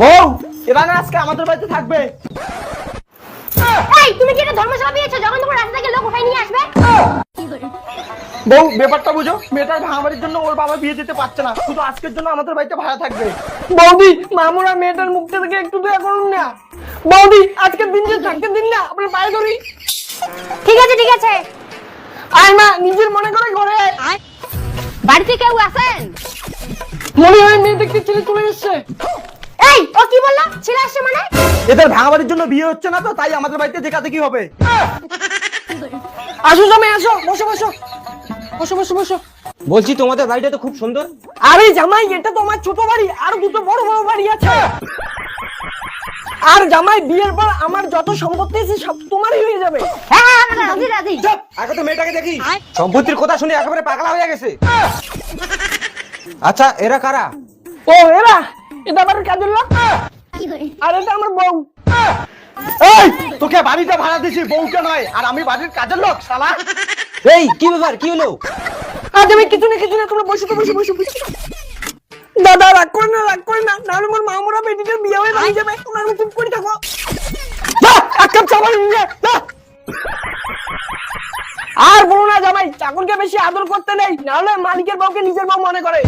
বউ! না আজকে আমাদের বাড়িতে থাকবে। এই তুমি কি এটা ধর্মসভা পেয়েছ যখন তোমার রাস্তা থেকে লোক উঠাই নিয়ে আসবে? বউ ব্যাপারটা বুঝো। মেয়েটার ভাঙা বাড়ির জন্য ওর বাবা বিয়ে দিতে পারছে না। শুধু আজকের জন্য আমাদের বাড়িতে ভাড়া থাকবে। বৌদি মামুরা মেয়েটার মুখটা থেকে একটু দয়া করুন না। বৌদি আজকের দিন যে থাকতে দিন না আপনার পায়ে ধরি। ঠিক আছে ঠিক আছে। আয় মা নিজের মনে করে ঘরে আয়। বাড়িতে কেউ আছেন? মনে হয় মেয়ে দেখতে ছেলে চলে এসছে। এদের ভাঙা বাড়ির জন্য বিয়ে হচ্ছে না তো তাই আমাদের বাড়িতে দেখাতে কি হবে? আসো জামাই আসো বসো বসো। বসো বসো বসো। বলছি তোমাদের বাড়িটা তো খুব সুন্দর। আরে জামাই এটা তো আমার ছোট বাড়ি আর দুটো বড় বড় বাড়ি আছে। আর জামাই বিয়ের পর আমার যত সম্পত্তি আছে সব তোমারই হয়ে যাবে। হ্যাঁ হ্যাঁ আমরা রাজি রাজি। চুপ। আগে তো মেয়েটাকে দেখি। সম্পত্তির কথা শুনে একেবারে পাগলা হয়ে গেছে। আচ্ছা এরা কারা? ও এরা? এটা আমার কাজের লোক? আর এটা আমার বউ। এই তোকে বাড়িটা ভাড়া দিছি বউকে নয় আর আমি বাড়ির কাজের লোক শালা। এই কি ব্যাপার কি হলো? আজ আমি কিছু না কিছু না তোমরা বসে তো বসে বসে বসে। দাদা রাগ করে না রাগ করে না নাহলে মোর মামুরা বেটিটার বিয়ে হয়ে দাঁড়িয়ে যাবে। তোমরা আমি চুপ করে থাকো। এক কাপ চা বানিয়ে নিয়ে আর বলো না জামাই চাকরকে বেশি আদর করতে নেই নাহলে মালিকের বউকে নিজের বউ মনে করে।